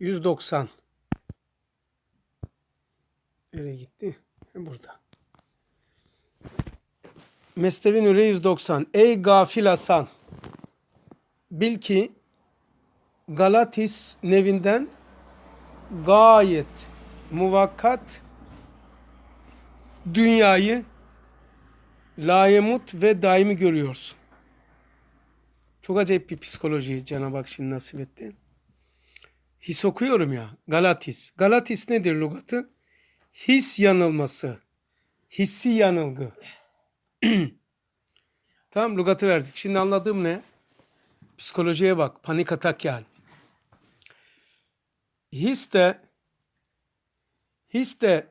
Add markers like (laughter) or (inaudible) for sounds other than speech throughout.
190. Nereye gitti? Burada. Mestevin Üre 190. Ey gafil Hasan! Bil ki Galatis nevinden gayet muvakkat dünyayı layemut ve daimi görüyorsun. Çok acayip bir psikoloji Cenab-ı Hak şimdi nasip etti. His okuyorum ya. Galatis. Galatis nedir lügatı? His yanılması. Hissi yanılgı. (clears throat) tamam lügatı verdik. Şimdi anladığım ne? Psikolojiye bak. Panik atak yani. His de his de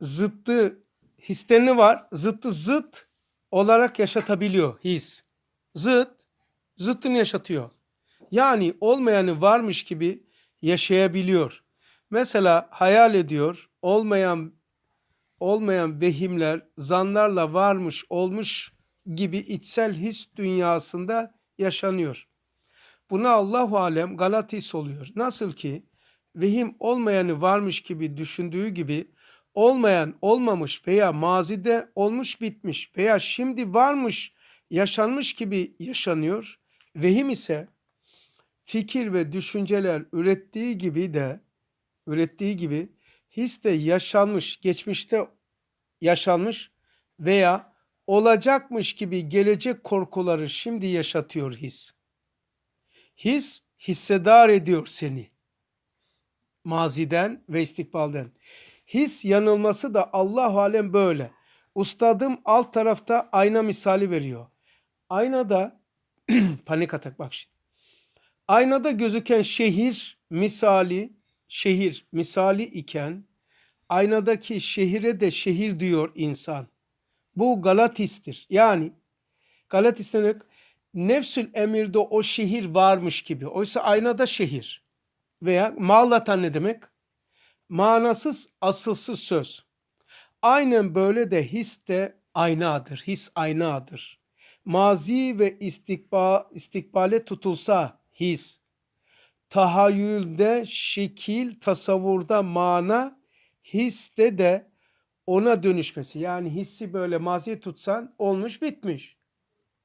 zıttı hislerini var. Zıttı zıt olarak yaşatabiliyor his. Zıt zıttını yaşatıyor. Yani olmayanı varmış gibi yaşayabiliyor. Mesela hayal ediyor. Olmayan olmayan vehimler zanlarla varmış olmuş gibi içsel his dünyasında yaşanıyor. Buna Allahu alem galatis oluyor. Nasıl ki vehim olmayanı varmış gibi düşündüğü gibi olmayan olmamış veya mazide olmuş bitmiş veya şimdi varmış yaşanmış gibi yaşanıyor. Vehim ise fikir ve düşünceler ürettiği gibi de ürettiği gibi his de yaşanmış, geçmişte yaşanmış veya olacakmış gibi gelecek korkuları şimdi yaşatıyor his. His hissedar ediyor seni. Maziden ve istikbalden. His yanılması da Allah alem böyle. Ustadım alt tarafta ayna misali veriyor. Aynada (clears throat) panik atak bak şimdi. Aynada gözüken şehir misali, şehir misali iken aynadaki şehire de şehir diyor insan. Bu Galatis'tir. Yani Galatis demek nefsül emirde o şehir varmış gibi. Oysa aynada şehir. Veya mağlatan ne demek? Manasız, asılsız söz. Aynen böyle de his de aynadır. His aynadır. Mazi ve istikba, istikbale tutulsa his. Tahayyülde şekil, tasavvurda mana, histe de ona dönüşmesi. Yani hissi böyle maziye tutsan olmuş bitmiş.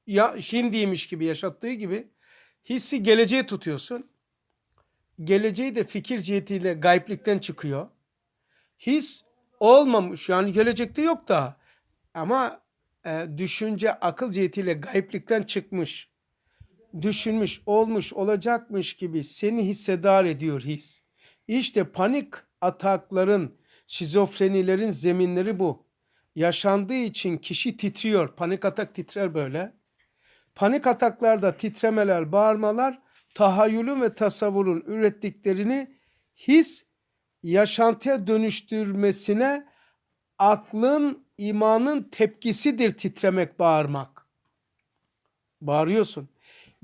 Ya şimdiymiş gibi yaşattığı gibi hissi geleceğe tutuyorsun. Geleceği de fikir cihetiyle gayiplikten çıkıyor. His olmamış yani gelecekte yok da ama e, düşünce akıl cihetiyle gayiplikten çıkmış. Düşünmüş, olmuş, olacakmış gibi seni hissedar ediyor his. İşte panik atakların, şizofrenilerin zeminleri bu. Yaşandığı için kişi titriyor. Panik atak titrer böyle. Panik ataklarda titremeler, bağırmalar tahayyülün ve tasavvurun ürettiklerini his yaşantıya dönüştürmesine aklın, imanın tepkisidir titremek, bağırmak. Bağırıyorsun.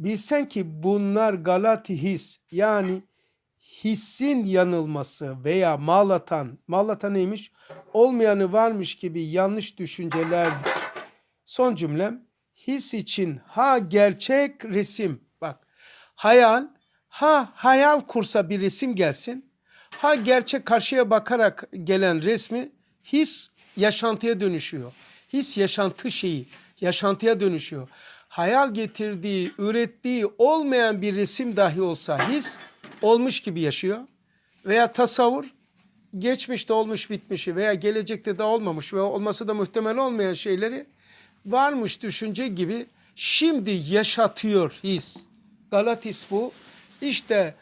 Bilsen ki bunlar galati his yani hissin yanılması veya mağlatan, mağlatan neymiş? Olmayanı varmış gibi yanlış düşüncelerdir. Son cümlem his için ha gerçek resim bak hayal ha hayal kursa bir resim gelsin ha gerçek karşıya bakarak gelen resmi his yaşantıya dönüşüyor. His yaşantı şeyi yaşantıya dönüşüyor. Hayal getirdiği, ürettiği olmayan bir resim dahi olsa his olmuş gibi yaşıyor. Veya tasavvur geçmişte olmuş bitmişi veya gelecekte de olmamış ve olması da muhtemel olmayan şeyleri varmış düşünce gibi şimdi yaşatıyor his. Galatis bu. İşte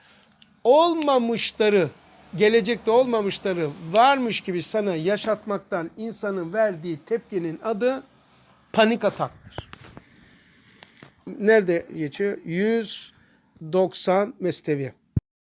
olmamışları, gelecekte olmamışları varmış gibi sana yaşatmaktan insanın verdiği tepkinin adı panik ataktır. Nerede geçiyor? 190 Mestevi.